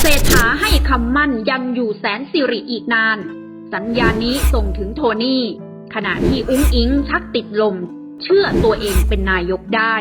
เศรษฐาให้คำมั่นยังอยู่แสนสิริอีกนาน สัญญาณนี้ส่งถึงโทนี่ ขณะที่อุ้งอิงชักติดลม เชื่อตัวเองเป็นนายกได้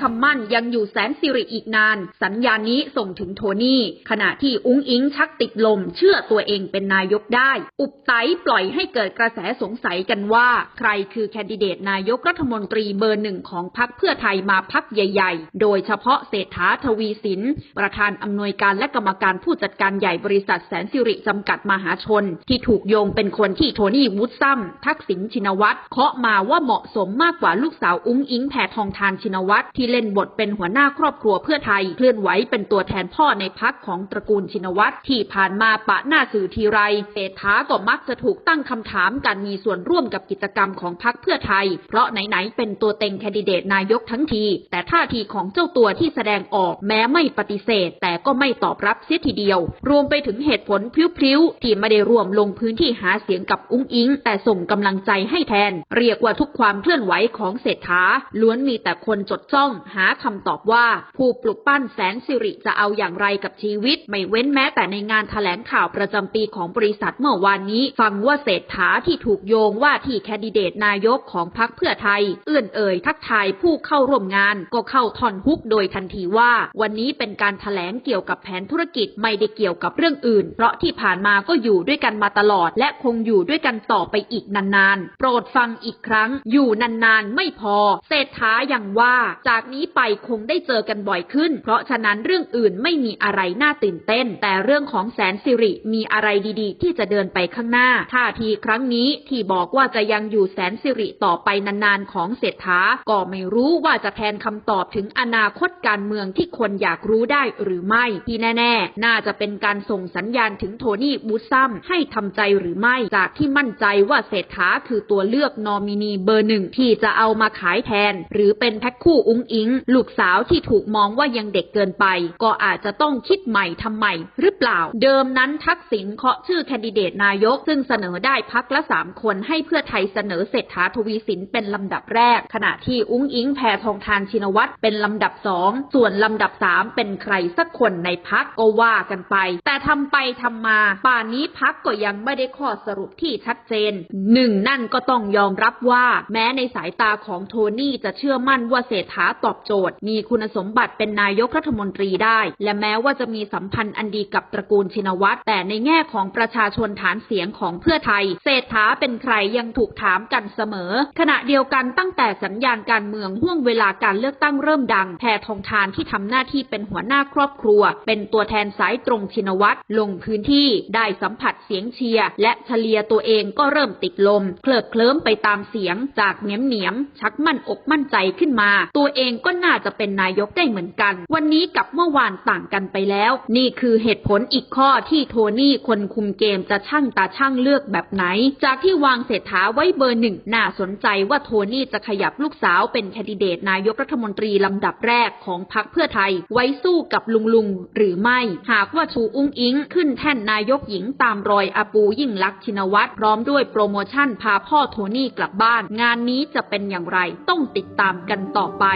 คำมั่นยังอยู่แสนสิริอีกนาน สัญญาณนี้ส่งถึงโทนี่ ขณะที่อุ้งอิงชักติดลม เชื่อตัวเองเป็นนายกได้ อุบไตปล่อยให้เกิดกระแสสงสัยกันว่า ใครคือแคนดิเดตนายกรัฐมนตรีเบอร์หนึ่งของพรรคเพื่อไทยมาพักใหญ่ ๆ โดยเฉพาะเศรษฐาทวีสิน ประธานอำนวยการและกรรมการผู้จัดการใหญ่บริษัทแสนสิริจำกัดมหาชน ที่ถูกโยงเป็นคนที่โทนี่วูดซัมทักษิณชินวัตรเคาะมาว่าเหมาะสมมากกว่าลูกสาวอุ้งอิงแพทองทานชินวัตรที่เล่นบทเป็นหัวหน้าครอบครัวเพื่อไทยเคลื่อนไหวเป็นตัวแทนพ่อในพักของตระกูลชินวัตรที่ผ่านมาปะหน้าสื่อทีไรเศรษฐาก็มักจะถูกตั้งคำถามการมีส่วนร่วมกับกิจกรรมของพักเพื่อไทย เพราะไหนๆเป็นตัวเต็งแคนดิเดตนายกทั้งที แต่ท่าทีของเจ้าตัวที่แสดงออกแม้ไม่ปฏิเสธ แต่ก็ไม่ตอบรับเสียทีเดียว รวมไปถึงเหตุผลพลิ้วๆที่ไม่ได้ร่วมลงพื้นที่หาเสียงกับอุ้งอิง แต่ส่งกำลังใจให้แทน เรียกว่าทุกความเคลื่อนไหวของเศรษฐาล้วนมีแต่คนจดจ้องหาคำตอบว่า ผู้ปลุกปั้นแสนสิริจะเอาอย่างไรกับชีวิต ไม่เว้นแม้แต่ในงานแถลงข่าวประจำปีของบริษัทเมื่อวานนี้ ฟังว่าเศรษฐาที่ถูกโยงว่าที่แคนดิเดตนายกของพรรคเพื่อไทย เอื้อนเอ่ยทักทายผู้เข้าร่วมงาน ก็เข้าทอนฮุกโดยทันทีว่า วันนี้เป็นการแถลงเกี่ยวกับแผนธุรกิจไม่ได้เกี่ยวกับเรื่องอื่น เพราะที่ผ่านมาก็อยู่ด้วยกันมาตลอด และคงอยู่ด้วยกันต่อไปอีกนานๆ โปรดฟังอีกครั้ง อยู่นานๆไม่พอ เศรษฐาย่างว่าจากนี้ไปคงได้เจอกันบ่อยขึ้น เพราะฉะนั้นเรื่องอื่นไม่มีอะไรน่าตื่นเต้น แต่เรื่องของแสนสิริมีอะไรดีๆ ที่จะเดินไปข้างหน้าท่าทีครั้งนี้ที่บอกว่าจะยังอยู่แสนสิริต่อไปนานๆของเศรษฐาก็ไม่รู้ว่าจะแทนคำตอบถึงอนาคตการเมืองที่คนอยากรู้ได้หรือไม่ที่แน่ ๆ น่าจะเป็นการส่งสัญญาณถึงโทนี่บูซัมให้ทำใจหรือไม่จากที่มั่นใจว่าเศรษฐาคือตัวเลือกนอมินีเบอร์หนึ่งที่จะเอามาขายแทน หรือเป็นแพ็คคู่อุ้งงอิง ลูกสาวที่ถูกมองว่ายังเด็กเกินไป ก็อาจจะต้องคิดใหม่ทำใหม่หรือเปล่า เดิมนั้นทักษิณเคาะชื่อแคนดิเดตนายก ซึ่งเสนอได้พักละสามคนให้เพื่อไทยเสนอเศรษฐาทวีสินเป็นลำดับแรก ขณะที่อุ้งอิงแพทองทานชินวัตรเป็นลำดับสองส่วนลำดับสามเป็นใครสักคนในพักก็ว่ากันไป แต่ทำไปทำมา ป่านนี้พักก็ยังไม่ได้ข้อสรุปที่ชัดเจนหนึ่งนั่นก็ต้องยอมรับว่า แม้ในสายตาของโทนี่จะเชื่อมั่นว่าเศรษฐาตอบโจทย์ มีคุณสมบัติเป็นนายกรัฐมนตรีได้ และแม้ว่าจะมีสัมพันธ์อันดีกับตระกูลชินวัตรแต่ในแง่ของประชาชนฐานเสียงของเพื่อไทย เศรษฐาเป็นใครยังถูกถามกันเสมอ ขณะเดียวกันตั้งแต่สัญญาณการเมืองห่วงเวลาการเลือกตั้งเริ่มดังแพทองทานที่ทำหน้าที่เป็นหัวหน้าครอบครัว เป็นตัวแทนสายตรงชินวัตรลงพื้นที่ได้สัมผัสเสียงเชียร์และเฉลียตัวเองก็เริ่มติดลม เคลิบเคลิ้มไปตามเสียงจากเหนียมเหนียมชักมั่นอกมั่นใจขึ้นมา ตัวเองก็น่าจะเป็นนายกได้เหมือนกัน วันนี้กับเมื่อวานต่างกันไปแล้ว นี่คือเหตุผลอีกข้อที่โทนี่คนคุมเกมจะช่างตาช่างเลือกแบบไหน จากที่วางเศรษฐาไว้เบอร์หนึ่งน่าสนใจว่าโทนี่จะขยับลูกสาวเป็นแคนดิเดตนายกรัฐมนตรีลำดับแรกของพรรคเพื่อไทย ไว้สู้กับลุงลุงหรือไม่ หากว่าชูอุ้งอิง ขึ้นแท่นนายกหญิงตามรอยอาปูยิ่งลักษณ์ชินวัตรพร้อมด้วยโปรโมชั่นพาพ่อโทนี่กลับบ้าน งานนี้จะเป็นอย่างไรต้องติดตามกันต่อไป